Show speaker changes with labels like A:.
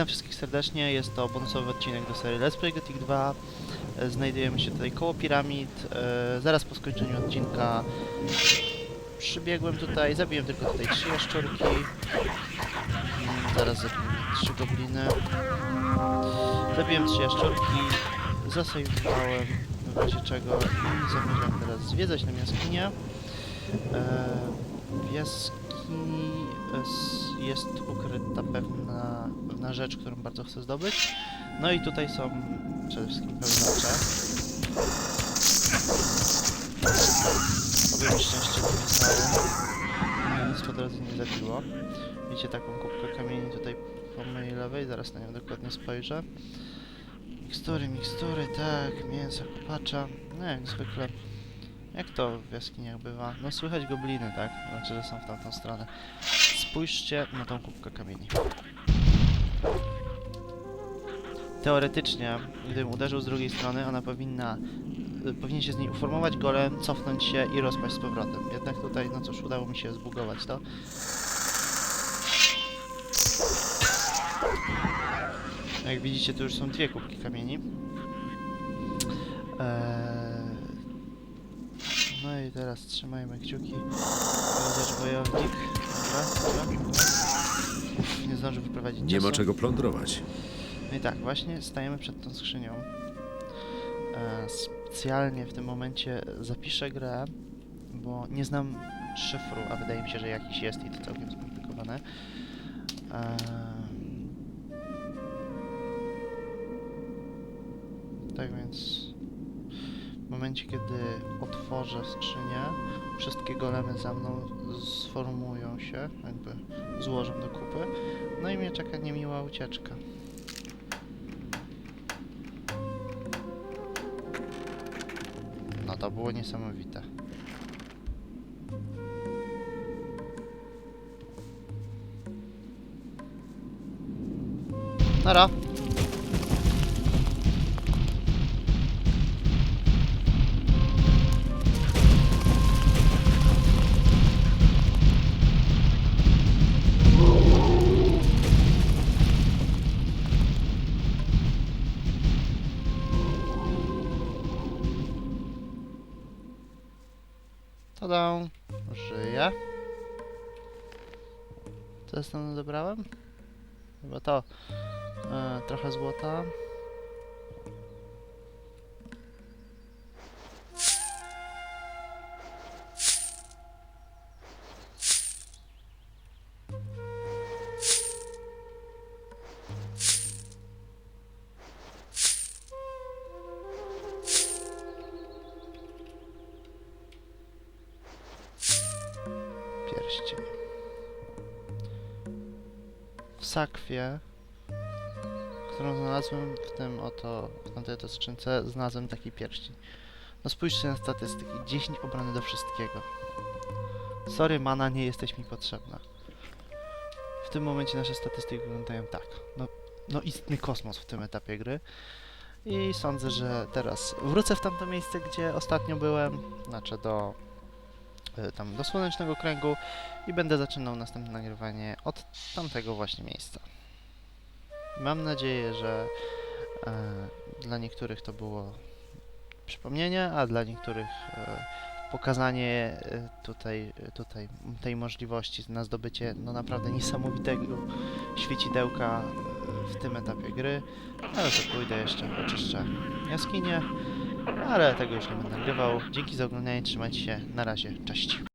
A: Witam wszystkich serdecznie, jest to bonusowy odcinek do serii Let's Play Gothic 2. E, Znajdujemy się tutaj koło piramid. E, Zaraz po skończeniu odcinka przybiegłem tutaj, zabiłem tylko tutaj trzy jaszczurki. Mm, Zaraz zabiję trzy gobliny. Zabiłem trzy jaszczurki, zasejmowałem w razie czego i zamierzam teraz zwiedzać jaskinię. E, W jaskini s- jest ukryta pewna, pewna rzecz, którą bardzo chcę zdobyć. No i tutaj są przede wszystkim pełnocze. Oby mi szczęście dopisało. Nic po drodze nie zabiło. Widzicie taką kubkę kamieni tutaj po mojej lewej, zaraz na nią dokładnie spojrzę. Mikstury, mikstury, tak, mięso, kopacza. No jak zwykle. Jak to w jaskiniach bywa? No słychać gobliny, tak? Znaczy, że są w tamtą stronę. Spójrzcie na tą kubkę kamieni. Teoretycznie, gdybym uderzył z drugiej strony, ona powinna... y, Powinien się z niej uformować golem, cofnąć się i rozpaść z powrotem. Jednak tutaj, no cóż, udało mi się zbugować to. Jak widzicie, tu już są dwie kubki kamieni. Eee... No i teraz trzymajmy kciuki. Chociaż wojownik. Dobra, dobra, nie zdążył wyprowadzić
B: Nie ma
A: czasu.
B: czego plądrować.
A: No i tak, właśnie stajemy przed tą skrzynią. E, specjalnie w tym momencie zapiszę grę, bo nie znam szyfru, a wydaje mi się, że jakiś jest i to całkiem skomplikowane. E, tak więc w momencie, kiedy otworzę skrzynię, wszystkie golemy za mną sformują się, jakby złożą do kupy, no i mnie czeka niemiła ucieczka. No to było niesamowite. Nara. Tada! Żyję. Co stąd odebrałem? Chyba to. E, trochę złota. Pierścień. W sakwie, którą znalazłem w tym oto, w tamtej oto skrzynce, znalazłem taki pierścień. No spójrzcie na statystyki. 10 obrony do wszystkiego. Sorry, mana, nie jesteś mi potrzebna. W tym momencie nasze statystyki wyglądają tak. No, no istny kosmos w tym etapie gry. I sądzę, że teraz wrócę w tamto miejsce, gdzie ostatnio byłem, znaczy do tam do słonecznego kręgu i będę zaczynał następne nagrywanie od tamtego właśnie miejsca. Mam nadzieję, że e, dla niektórych to było przypomnienie, a dla niektórych e, pokazanie e, tutaj, tutaj tej możliwości na zdobycie no naprawdę niesamowitego świecidełka e, w tym etapie gry. Ale to pójdę jeszcze, oczyszczę jaskinię, ale tego już nie będę nagrywał. Dzięki za oglądanie, trzymajcie się, na razie, cześć.